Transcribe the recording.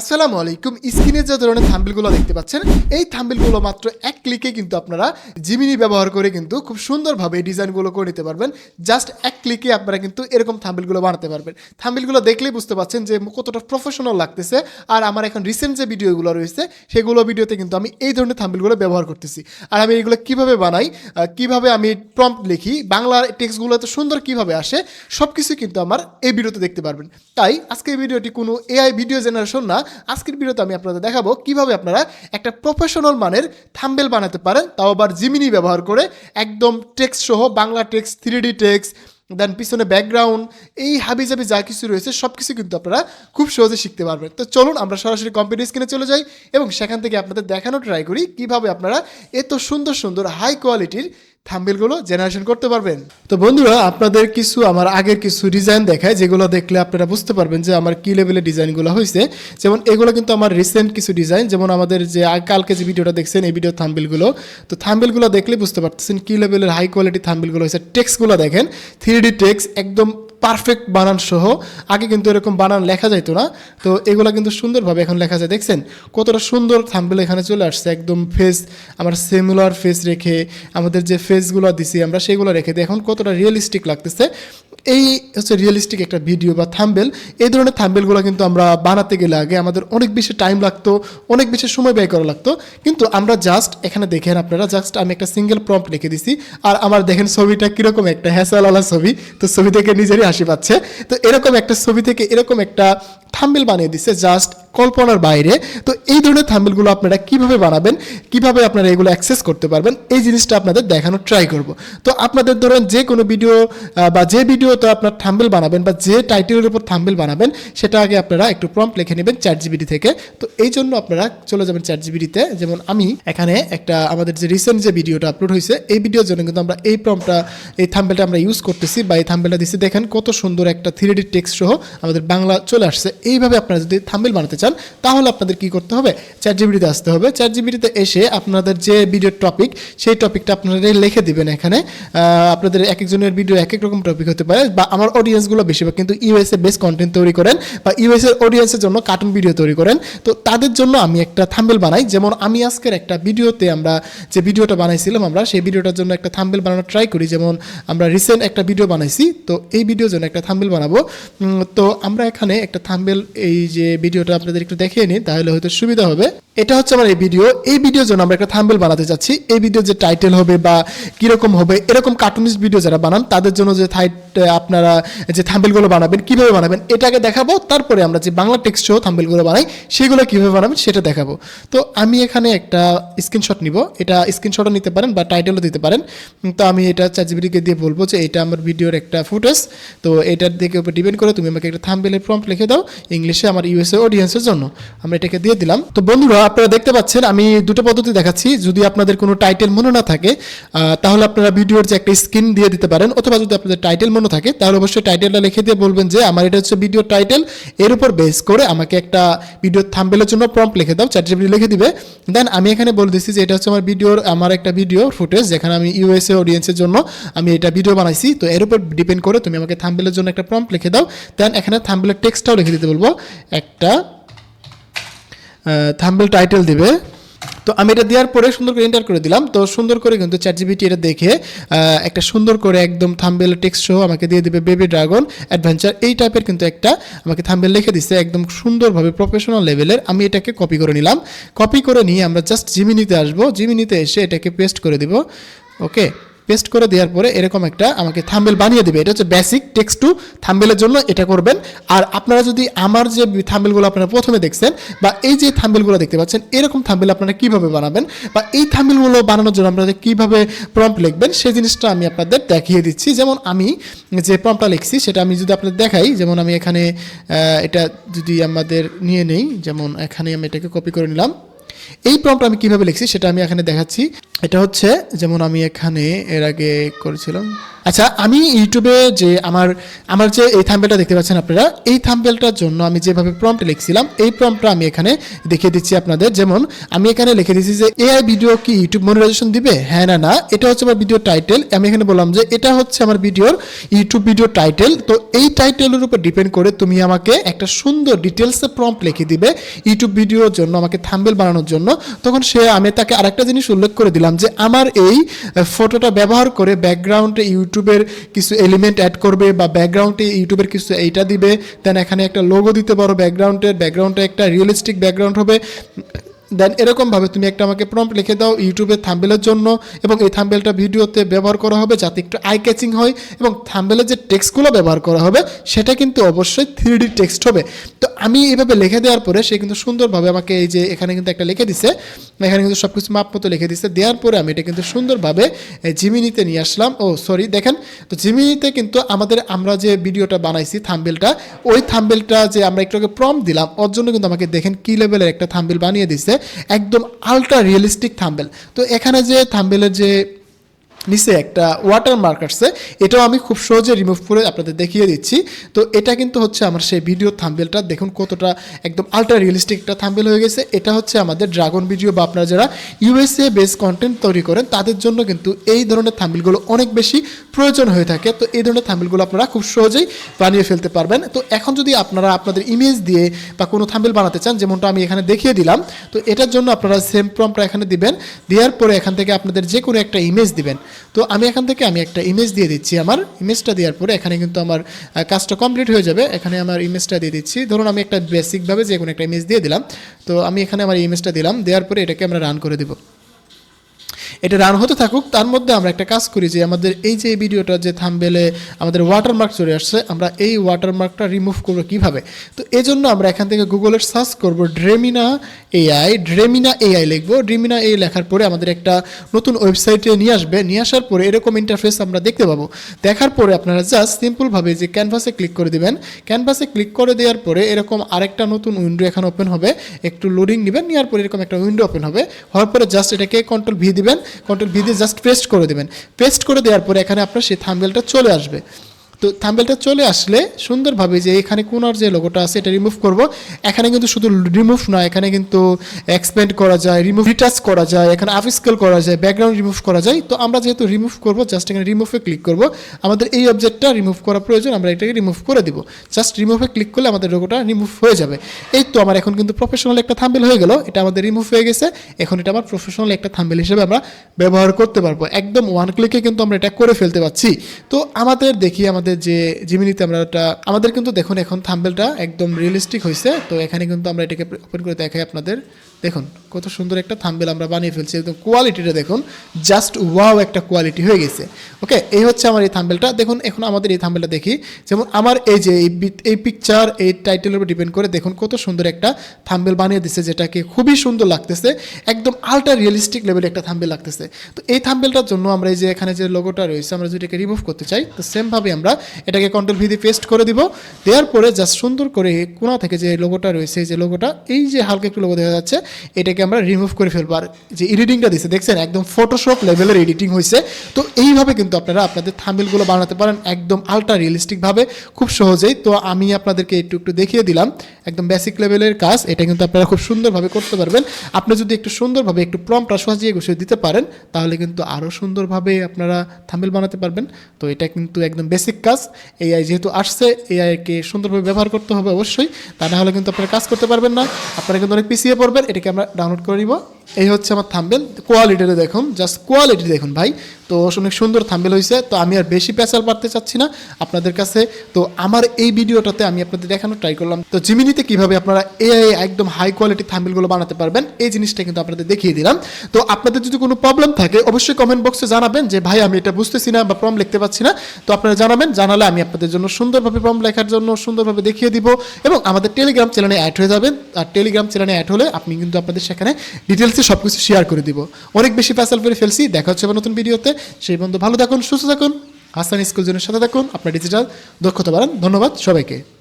আসসালামু আলাইকুম। স্ক্রিনে যে ধরনের থাম্বিলগুলো দেখতে পাচ্ছেন, এই থাম্বিলগুলো মাত্র এক ক্লিকে কিন্তু আপনারা জিমিনি ব্যবহার করে কিন্তু খুব সুন্দরভাবে এই ডিজাইনগুলো করে নিতে পারবেন। জাস্ট এক ক্লিকে আপনারা কিন্তু এরকম থাম্বিলগুলো বানাতে পারবেন। থাম্বিলগুলো দেখলেই বুঝতে পাচ্ছেন যে কতটা প্রফেশনাল লাগতেছে। আর আমার এখন রিসেন্ট যে ভিডিওগুলো রয়েছে, সেগুলো ভিডিওতে কিন্তু আমি এই ধরনের থাম্বিলগুলো ব্যবহার করতেছি। আর আমি এগুলো কীভাবে বানাই কীভাবে আমি প্রম্পট লিখি, বাংলা টেক্সটগুলো এত সুন্দর কীভাবে আসে সব কিছু কিন্তু আমার এই ভিডিওতে দেখতে পারবেন। তাই আজকের ভিডিওটি কোনো এআই ভিডিও জেনারেশন না আজকের ভিডিওতে আমি আপনাদের দেখাবো কীভাবে আপনারা একটা প্রফেশনাল মানের থাম্বেল বানাতে পারেন, তাও আবার জিমিনি ব্যবহার করে একদম টেক্সট সহ Bangla text three D text দেন পিছনে ব্যাকগ্রাউন্ড এই হাবি জাবি যা কিছু রয়েছে সব কিছু কিন্তু আপনারা খুব সহজে শিখতে পারবেন। তো চলুন আমরা সরাসরি কম্পিউটার স্ক্রিনে চলে যাই এবং সেখান থেকে আপনাদের দেখানো ট্রাই করি কীভাবে আপনারা এত সুন্দর সুন্দর হাই কোয়ালিটির থাম্বেলগুলো জেনারেশন করতে পারবেন। তো বন্ধুরা, আপনাদের কিছু, আমার আগের কিছু ডিজাইন দেখায়, যেগুলো দেখলে আপনারা বুঝতে পারবেন যে আমার কী লেভেলের ডিজাইনগুলো হয়েছে। যেমন এগুলো কিন্তু আমার রিসেন্ট কিছু ডিজাইন যেমন আমাদের যে কালকে যে ভিডিওটা দেখছেন, এই ভিডিও থাম্বিলগুলো তো থাম্বিলগুলো দেখলে বুঝতে পারতেছেন কী লেভেলের হাই কোয়ালিটি থাম্বেলগুলো হয়েছে। টেক্সগুলো দেখেন থ্রি ডি টেক্স একদম পারফেক্ট বানান সহ, আগে কিন্তু এরকম বানান লেখা যাইতো না। তো এগুলো কিন্তু সুন্দরভাবে এখন লেখা যায়। দেখছেন, কতটা সুন্দর থাম্বেল এখানে চলে আসছে। একদম ফেস আমার সিমিলার ফেস রেখে, আমাদের যে ফেসগুলো দিছি আমরা, সেগুলো রেখে দিই এখন কতটা রিয়েলিস্টিক লাগতেছে। এই হচ্ছে রিয়েলিস্টিক একটা ভিডিও বা থাম্বেল এই ধরনের থাম্বেলগুলো কিন্তু আমরা বানাতে গেলে আগে আমাদের অনেক বেশি টাইম লাগতো, অনেক বেশি সময় ব্যয় করা লাগতো। কিন্তু আমরা জাস্ট এখানে দেখেন আপনারা জাস্ট আমি একটা সিঙ্গেল প্রম্পট লিখে দিছি। আর আমার দেখেন ছবিটা কীরকম একটা হ্যাসালালা ছবি। তো ছবি থেকে নিজেরই হাসি পাচ্ছে। তো এরকম একটা ছবি থেকে এরকম একটা থাম্বিল বানিয়ে দিচ্ছে জাস্ট কল্পনার বাইরে। তো এই ধরনের থাম্বেলগুলো আপনারা কীভাবে বানাবেন, কীভাবে আপনারা এগুলো অ্যাক্সেস করতে পারবেন, এই জিনিসটা আপনাদের দেখানোর ট্রাই করব। তো আপনাদের ধরেন যে কোনো ভিডিও বা যে ভিডিওতে আপনার থাম্বেল বানাবেন, বা যে টাইটেলের উপর থাম্বেল বানাবেন, সেটা আগে আপনারা একটু প্রম্পট লিখে নেবেন চ্যাট জিবিটি থেকে। তো এই জন্য আপনারা চলে যাবেন চ্যাট জিবিটিতে যেমন আমি এখানে একটা আমাদের যে রিসেন্ট যে ভিডিওটা আপলোড হয়েছে, এই ভিডিওর জন্য কিন্তু আমরা এই প্রম্পটা এই থাম্বেলটা আমরা ইউজ করতেছি, বা এই থাম্বেলটা দিচ্ছি দেখেন কত সুন্দর একটা থ্রি ডি টেক্সট সহ আমাদের বাংলা চলে আসছে। এইভাবে আপনারা যদি থাম্বেল বানাতে চান তাহলে আপনাদের কি করতে হবে? চ্যাট জিবিটিতে আসতে হবে। চ্যাট জিবিটিতে এসে আপনাদের যে ভিডিওর টপিক সেই টপিকটা আপনারা লিখে দিবেন এখানে। আপনাদের এক একজনের ভিডিও এক এক রকম টপিক হতে পারে, বা আমার অডিয়েন্সগুলো বেশিরভাগ কিন্তু ইউএসএ বেস কন্টেন্ট তৈরি করেন, বা ইউএস এর অডিয়েন্সের জন্য কার্টুন ভিডিও তৈরি করেন। তো তাদের জন্য আমি একটা থাম্বেল বানাই। যেমন আমি আজকের একটা ভিডিওতে আমরা যে ভিডিওটা বানাইছিলাম আমরা, সেই ভিডিওটার জন্য একটা থাম্বেল বানানোর ট্রাই করি। যেমন আমরা রিসেন্ট একটা ভিডিও বানাইছি, তো এই ভিডিওর জন্য একটা থাম্বেল বানাবো। তো আমরা এখানে একটা থাম্বেল এই যে ভিডিওটা আপনাদের একটু দেখিয়ে নিই, তাহলে হয়তো সুবিধা হবে। এটা হচ্ছে আমার এই ভিডিও এই ভিডিওর জন্য আমরা একটা থাম্বেল বানাতে চাচ্ছি এই ভিডিও যে টাইটেল হবে বা কীরকম হবে, এরকম কার্টুনিস্ট ভিডিও যারা বানান, তাদের জন্য যে আপনারা যে থাম্বেলগুলো বানাবেন, কীভাবে বানাবেন, এটাকে দেখাবো, তারপরে আমরা যে বাংলা টেক্সট সহ থাম্বেলগুলো বানাই, সেগুলো কীভাবে বানাবেন সেটা দেখাবো। তো আমি এখানে একটা স্ক্রিনশট নিব, এটা স্ক্রিনশটও নিতে পারেন বা টাইটেলও দিতে পারেন। তো আমি এটা চ্যাটজিবিটিকে দিয়ে বলব যে এটা আমার ভিডিওর একটা ফুটেজ তো এটার দিকে উপর ডিপেন্ড করে তুমি আমাকে একটা থাম্বেলের প্রম্পট লিখে দাও, ইংলিশে আমার ইউএসএ অডিয়েন্সের জন্য। আমরা এটাকে দিয়ে দিলাম। তো বন্ধুরা, আপনারা দেখতে পাচ্ছেন, আমি দুটো পদ্ধতি দেখাচ্ছি। যদি আপনাদের কোনো টাইটেল মনে না থাকে তাহলে আপনারা ভিডিওর যে একটা স্ক্রিন দিয়ে দিতে পারেন, অথবা যদি আপনাদের টাইটেল মনে থাকে, তাহলে অবশ্যই টাইটেলটা লিখে দিয়ে বলবেন যে আমার এটা হচ্ছে ভিডিও টাইটেল এর উপর বেস করে আমাকে একটা ভিডিও থাম্বেলের জন্য প্রম্পট লিখে দাও চ্যাট জিপিটি লিখে দিবে। দেন আমি এখানে বলে দিচ্ছি যে এটা হচ্ছে আমার ভিডিওর আমার একটা ভিডিও ফুটেজ যেখানে আমি ইউএসএ অডিয়েন্সের জন্য আমি এটা ভিডিও বানাইছি। তো এর উপর ডিপেন্ড করে তুমি আমাকে থাম্বেলের জন্য একটা প্রম্পট লিখে দাও। দেন এখানে থাম্বেলের টেক্সটটাও লিখে দিতে বলব। একটা থাম্বেল টাইটেল দিবে। তো আমি এটা দেওয়ার পরে সুন্দর করে এন্টার করে দিলাম। তো সুন্দর করে কিন্তু চ্যাট জিবিটি এটা দেখে একটা সুন্দর করে একদম থাম্বেল টেক্সট সহ আমাকে দিয়ে দেবে বেবি ড্রাগন অ্যাডভেঞ্চার এই টাইপের কিন্তু একটা আমাকে থাম্বেল লিখে দিচ্ছে একদম সুন্দরভাবে প্রফেশনাল লেভেলের আমি এটাকে কপি করে নিলাম। কপি করে নিয়ে আমরা জাস্ট জিমিনিতে আসব। জিমিনিতে এসে এটাকে পেস্ট করে দিব। ওকে পেস্ট করে দেওয়ার পরে এরকম একটা আমাকে থাম্বেল বানিয়ে দেবে। এটা হচ্ছে বেসিক টেক্সট টু থাম্বেলের জন্য এটা করবেন। আর আপনারা যদি আমার যে থাম্বেলগুলো আপনারা প্রথমে দেখছেন বা এই যে থাম্বেলগুলো দেখতে পাচ্ছেন, এরকম থাম্বেল আপনারা কীভাবে বানাবেন বা এই থাম্বেলগুলো বানানোর জন্য আপনারা কীভাবে প্রম্পট লিখবেন, সেই জিনিসটা আমি আপনাদের দেখিয়ে দিচ্ছি। যেমন আমি যে প্রম্পটটা লিখছি, সেটা আমি যদি আপনাদের দেখাই, যেমন আমি এখানে এটা যদি আমাদের নিয়ে নেই, যেমন এখানে আমি এটাকে কপি করে নিলাম। এই প্রম্পটা আমি কীভাবে লিখছি সেটা আমি এখানে দেখাচ্ছি। এটা হচ্ছে, যেমন আমি এখানে এর আগে করেছিলাম আচ্ছা আমি ইউটিউবে যে আমার আমার যে এই থাম্বেলটা দেখতে পাচ্ছেন আপনারা, এই থাম্বেলটার জন্য আমি যেভাবে প্রম্পট লিখছিলাম, এই প্রম্পটটা আমি এখানে দেখিয়ে দিচ্ছি আপনাদের। যেমন, আমি এখানে লিখে দিচ্ছি যে এআই ভিডিও কি ইউটিউব মনিটাইজেশন দিবে? হ্যাঁ না না, এটা হচ্ছে আমার ভিডিও টাইটেল আমি এখানে বললাম যে, এটা হচ্ছে আমার ভিডিওর ইউটিউব ভিডিও টাইটেল তো এই টাইটেলের উপর ডিপেন্ড করে তুমি আমাকে একটা সুন্দর ডিটেলসে প্রম্পট লিখে দিবে ইউটিউব ভিডিওর জন্য, আমাকে থাম্বেল বানানোর জন্য। তখন সে, আমি তাকে আরেকটা জিনিস উল্লেখ করে দিলাম যে, আমার এই ফটোটা ব্যবহার করে ব্যাকগ্রাউন্ডে ইউটিউবের কিছু এলিমেন্ট অ্যাড করবে বা ব্যাকগ্রাউন্ডে ইউটিউবের কিছু এইটা দিবে দেন এখানে একটা লোগো দিতে পারো ব্যাকগ্রাউন্ডের ব্যাকগ্রাউন্ডটা একটা রিয়েলিস্টিক ব্যাকগ্রাউন্ড হবে। দেন এরকমভাবে তুমি একটা আমাকে প্রম্পট লিখে দাও ইউটিউবের থাম্বেলের জন্য এবং এই থাম্বেলটা ভিডিওতে ব্যবহার করা হবে যাতে একটু আই ক্যাচিং হয় এবং থাম্বেলের যে টেক্সটগুলো ব্যবহার করা হবে সেটা কিন্তু অবশ্যই থ্রি টেক্সট হবে। তো আমি এইভাবে লিখে দেওয়ার পরে সে কিন্তু সুন্দরভাবে আমাকে এই যে এখানে কিন্তু একটা লিখে দিছে, এখানে কিন্তু সব কিছু মাপ মতো লিখে দিছে। দেওয়ার পরে আমি এটা কিন্তু সুন্দরভাবে জিমিনিতে নিয়ে আসলাম। ও সরি দেখেন, তো জিমিনিতে কিন্তু আমাদের আমরা যে ভিডিওটা বানাইছি থাম্বেলটা ওই থাম্বেলটা যে আমরা একটু আগে প্রম দিলাম, ওর জন্য কিন্তু আমাকে দেখেন কি লেভেলের একটা থাম্বেল বানিয়ে দিছে। একদম আলট্রা রিয়েলিস্টিক থাম্বেল। তো এখানে যে থাম্বেলের যে নিচে একটা ওয়াটার মার্ক আসছে, এটাও আমি খুব সহজে রিমুভ করে আপনাদের দেখিয়ে দিচ্ছি। তো এটা কিন্তু হচ্ছে আমার সেই ভিডিও থাম্বেলটা দেখুন কতটা একদম আলট্রা রিয়েলিস্টিক একটা থাম্বেল হয়ে গেছে। এটা হচ্ছে আমাদের ড্রাগন ভিডিও বা আপনারা যারা ইউএসএ বেস কন্টেন্ট তৈরি করেন, তাদের জন্য কিন্তু এই ধরনের থাম্বেলগুলো অনেক বেশি প্রয়োজন হয়ে থাকে। তো এই ধরনের থাম্বেলগুলো আপনারা খুব সহজেই বানিয়ে ফেলতে পারবেন। তো এখন যদি আপনারা আপনাদের ইমেজ দিয়ে বা কোনো থাম্বেল বানাতে চান, যেমনটা আমি এখানে দেখিয়ে দিলাম, তো এটার জন্য আপনারা সেম প্রম্পটা এখানে দিবেন। দেওয়ার পরে এখান থেকে আপনাদের যে কোনো একটা ইমেজ দিবেন। তো আমি এখান থেকে আমি একটা ইমেজ দিয়ে দিচ্ছি আমার। ইমেজটা দেওয়ার পরে এখানে কিন্তু আমার কাজটা কমপ্লিট হয়ে যাবে। এখানে আমার ইমেজটা দিয়ে দিচ্ছি। ধরুন আমি একটা বেসিকভাবে যে কোনো একটা ইমেজ দিয়ে দিলাম। তো আমি এখানে আমার ইমেজটা দিলাম। দেওয়ার পরে এটাকে আমরা রান করে দেবো। এটা রান হতে থাকুক, তার মধ্যে আমরা একটা কাজ করি যে আমাদের এই যে ভিডিওটা যে থামবেলে আমাদের ওয়াটারমার্ক চলে আসছে, আমরা এই ওয়াটারমার্কটা রিমুভ করব কীভাবে? তো এই জন্য আমরা এখান থেকে গুগলের সার্চ করব ড্রেমিনা এআই ড্রেমিনা এআই লিখব। ড্রেমিনা এআই লেখার পরে আমাদের একটা নতুন ওয়েবসাইটে নিয়ে আসবে। নিয়ে আসার পরে এরকম ইন্টারফেস আমরা দেখতে পাবো। দেখার পরে আপনারা জাস্ট সিম্পলভাবে যে ক্যানভাসে ক্লিক করে দিবেন। ক্যানভাসে ক্লিক করে দেওয়ার পরে এরকম আরেকটা নতুন উইন্ডো এখানে ওপেন হবে। একটু লোডিং নেবেন, নেওয়ার পরে এরকম একটা উইন্ডো ওপেন হবে। হওয়ার পরে জাস্ট এটাকে কন্ট্রোল ভি দিবেন। কন্ট্রোল ভি দিয়ে জাস্ট পেস্ট করে দেবেন। পেস্ট করে দেওয়ার পরে এখানে আপনার সেই থামবেলটা চলে আসবে। তো থাম্বেলটা চলে আসলে সুন্দরভাবে যে এখানে কোনার যে লোগোটা আছে এটা রিমুভ করব। এখানে কিন্তু শুধু রিমুভ নয় এখানে কিন্তু এক্সপেন্ড করা যায় রিমুভ রিটাচ করা যায়, এখানে আফিস্কেল করা যায় ব্যাকগ্রাউন্ড রিমুভ করা যায়। তো আমরা যেহেতু রিমুভ করব জাস্ট এখানে রিমুভে ক্লিক করব। আমাদের এই অবজেক্টটা রিমুভ করা প্রয়োজন, আমরা এটাকে রিমুভ করে দিব। জাস্ট রিমুভে ক্লিক করলে আমাদের লোগোটা রিমুভ হয়ে যাবে। এই তো আমার এখন কিন্তু প্রফেশনাল একটা থাম্বেল হয়ে গেল, এটা আমাদের রিমুভ হয়ে গেছে। এখন এটা আমার প্রফেশনাল একটা থাম্বেল হিসেবে আমরা ব্যবহার করতে পারব। একদম ওয়ান ক্লিকে কিন্তু আমরা এটা করে ফেলতে পারছি। তো আমাদের দেখি, আমাদের যে জিমিনিতে আমরা একটা, আমাদের কিন্তু দেখুন এখন থাম্বেলটা একদম রিয়েলিস্টিক হয়েছে তো এখানে কিন্তু আমরা এটাকে ওপেন করে দেখাই আপনাদের। দেখুন, কত সুন্দর একটা থাম্বেল আমরা বানিয়ে ফেলছি। একদম কোয়ালিটিটা দেখুন জাস্ট ওয়াও একটা কোয়ালিটি হয়ে গেছে। ওকে এই হচ্ছে আমার এই থাম্বেলটা। দেখুন, এখন আমাদের এই থাম্বেলটা দেখি। যেমন আমার এই যে এই পিকচার এই টাইটেলের উপর ডিপেন্ড করে দেখুন, কত সুন্দর একটা থাম্বেল বানিয়ে দিচ্ছে যেটাকে খুবই সুন্দর লাগতেছে। একদম আলট্রা রিয়েলিস্টিক লেভেলে একটা থাম্বেল লাগতেছে। তো এই থাম্বেলটার জন্য আমরা এই যে এখানে যে লোগোটা রয়েছে, আমরা যদি এটাকে রিমুভ করতে চাই, তো সেমভাবে আমরা এটাকে কন্ট্রোল ভি দিয়ে পেস্ট করে দিব। দেওয়ার পরে জাস্ট সুন্দর করে কোনা থেকে যে লোগোটা রয়েছে যে লোগোটা এই যে হালকা একটু লোগো দেখা যাচ্ছে এটাকে আমরা রিমুভ করে ফেলব। আর যে এডিটিংটা দিচ্ছে দেখছেন? একদম ফটোশপ লেভেলের এডিটিং হয়েছে তো এইভাবে কিন্তু আপনারা আপনাদের থাম্বেলগুলো বানাতে পারেন একদম আলট্রা রিয়েলিস্টিকভাবে খুব সহজেই। তো আমি আপনাদেরকে একটু একটু দেখিয়ে দিলাম একদম বেসিক লেভেলের কাজ। এটা কিন্তু আপনারা খুব সুন্দরভাবে করতে পারবেন। আপনি যদি একটু সুন্দরভাবে একটু প্রমটা সাজিয়ে গুছিয়ে দিতে পারেন, তাহলে কিন্তু আরও সুন্দরভাবে আপনারা থাম্বেল বানাতে পারবেন। তো এটা কিন্তু একদম বেসিক কাজ। এআই যেহেতু আসছে এআইকে সুন্দরভাবে ব্যবহার করতে হবে অবশ্যই। তা না হলে কিন্তু আপনারা কাজ করতে পারবেন না। আপনারা কিন্তু অনেক পিছিয়ে পড়বেন। এটাকে আমরা ডাউনলোড করে নিব। এই হচ্ছে আমার থাম্বেল কোয়ালিটিটা দেখুন জাস্ট কোয়ালিটি দেখুন ভাই। তো অনেক সুন্দর থাম্বেল হয়েছে তো আমি আর বেশি পেঁচাল পারতে চাচ্ছি না আপনাদের কাছে। তো আমার এই ভিডিওটাতে আমি আপনাদের দেখানোর ট্রাই করলাম। তো জিমিনিতে কীভাবে আপনারা এআই একদম হাই কোয়ালিটি থাম্বেলগুলো বানাতে পারবেন, এই জিনিসটা কিন্তু আপনাদের দেখিয়ে দিলাম। তো আপনাদের যদি কোনো প্রবলেম থাকে, অবশ্যই কমেন্ট বক্সে জানাবেন যে, ভাই, আমি এটা বুঝতেছি না বা প্রম লিখতে পারছি না। তো আপনারা জানাবেন, জানালে আমি আপনাদের জন্য সুন্দরভাবে প্রম লেখার জন্য সুন্দরভাবে দেখিয়ে দিব এবং আমাদের টেলিগ্রাম চ্যানেলে অ্যাড হয়ে যাবেন। আর টেলিগ্রাম চ্যানেলে অ্যাড হলে আপনি কিন্তু আপনাদের সেখানে ডিটেলসে সব কিছু শেয়ার করে দিব। অনেক বেশি প্যাসাল করে ফেলছি। দেখা হচ্ছে নতুন ভিডিওতে সেই বন্ধু ভালো থাকুন, সুস্থ থাকুন। হাসান স্কুল জনের সাথে থাকুন। আপনার ডিজিটাল দক্ষতা বাড়ান। ধন্যবাদ সবাইকে।